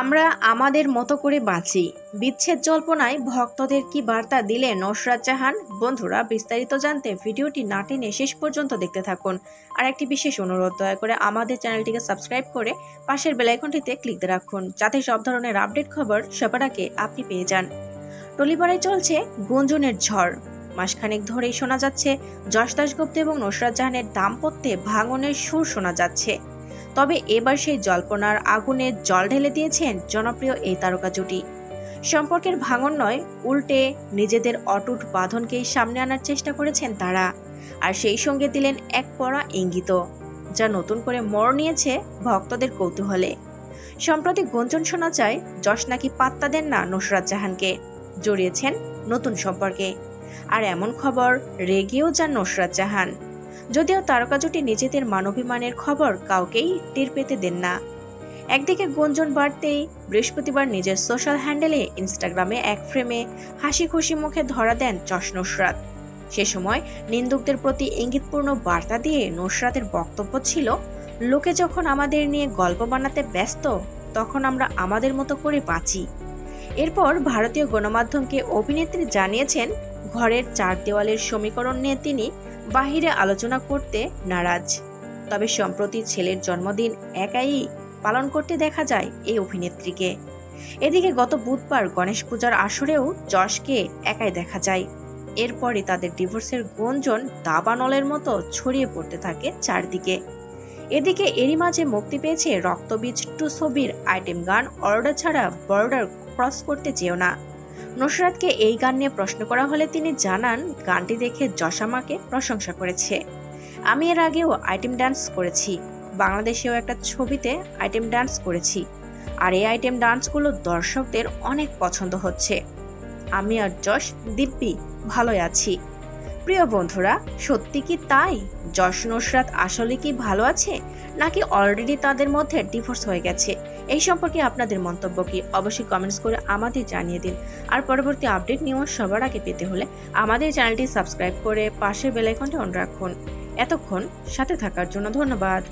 আমরা আমাদের মতো করে বাঁচি। বিচ্ছেদ জল্পনায় ভক্তদের কি বার্তা দিলেন নসরাত জাহান? বন্ধুরা, বিস্তারিত জানতে ভিডিওটি না টেনে শেষ পর্যন্ত দেখতে থাকুন। আর একটি বিশেষ অনুরোধ, দয়া করে আমাদের চ্যানেলটিকে সাবস্ক্রাইব করে পাশের বেলাইকনটিতে ক্লিক রাখুন, যাতে সব ধরনের আপডেট খবর আগে আপনি পেয়ে যান। টলিপাড়ায় চলছে গুঞ্জনের ঝড়। মাসখানেক ধরেই শোনা যাচ্ছে, যশ দাসগুপ্ত এবং নসরাত জাহানের দাম্পত্যে ভাঙনের সুর শোনা যাচ্ছে। তবে এবার সেই জল্পনার আগুনে জল ঢেলে দিয়েছেন জনপ্রিয় এই তারকা জুটি। সম্পর্কের ভাঙন নয়, উল্টে নিজেদের অটুট বাঁধনকেই সামনে আনার চেষ্টা করেছেন তারা। আর সেই সঙ্গে দিলেন এক পড়া ইঙ্গিত যা নতুন করে মর নিয়েছে ভক্তদের কৌতূহলে। সম্প্রতি গুঞ্জন শোনা যায়, যশ নাকি পাত্তা দেন না নুসরাত জাহানকে, জড়িয়েছেন নতুন সম্পর্কে। আর এমন খবর রেগেও যান নুসরাত জাহান। যদিও তারকা জুটি নিজেদের মানবিমানের খবর কাউকেই টের পেতে দেন না। একদিকে গুঞ্জন বাড়তেই বৃহস্পতিবার নিজের সোশ্যাল হ্যান্ডেলে ইনস্টাগ্রামে এক ফ্রেমে হাসি খুশি মুখে ধরা দেন যশ নুসরাত। সে সময় নিন্দুকদের প্রতি ইঙ্গিতপূর্ণ বার্তা দিয়ে নুসরাতের বক্তব্য ছিল, লোকে যখন আমাদের নিয়ে গল্প বানাতে ব্যস্ত, তখন আমরা আমাদের মতো করে বাঁচি। এরপর ভারতীয় গণমাধ্যমকে অভিনেত্রী জানিয়েছেন, ঘরের চার দেওয়ালের সমীকরণ নিয়ে তিনি বাহিরে আলোচনা করতে নারাজ। তবে সম্প্রতি ছেলের জন্মদিন একাই পালন করতে দেখা যায় এই অভিনেত্রীকে। এদিকে গত বুধবার গণেশ পূজার আসরেও যশকে একাই দেখা যায়। এরপরই তাদের ডিভোর্সের গুঞ্জন দাবানলের মতো ছড়িয়ে পড়তে থাকে চারদিকে। এদিকে এরই মাঝে মুক্তি পেয়েছে রক্তবীজ টু ছবির আইটেম গান অর্ডার ছাড়া বর্ডার ক্রস করতে চেয়েও না। নুসরাতকে এই গান নিয়ে প্রশ্ন করা হলে তিনি জানান, গানটি দেখে যশামাকে প্রশংসা করেছে। আমি এর আগেও আইটেম ডান্স করেছি। বাংলাদেশেও একটা ছবিতে আইটেম ডান্স করেছি। আর এই আইটেম ডান্সগুলো দর্শকদের অনেক পছন্দ হচ্ছে। আমি আর যশ, দিব্যি, ভালোই আছি। প্রিয় বন্ধুরা, সত্যি কি তাই? যশ নুসরাত আসলে কি ভালো আছে? নাকি অলরেডি তাদের মধ্যে ডিভোর্স হয়ে গেছে? এই সম্পর্কে আপনাদের মন্তব্য কি? অবশ্যই কমেন্টস করে আমাদের জানিয়ে দিন। আর পরবর্তী আপডেট নিউজ সবার আগে পেতে হলে আমাদের চ্যানেলটি সাবস্ক্রাইব করে পাশের বেলাইকনটি অন রাখুন। এতক্ষণ সাথে থাকার জন্য ধন্যবাদ।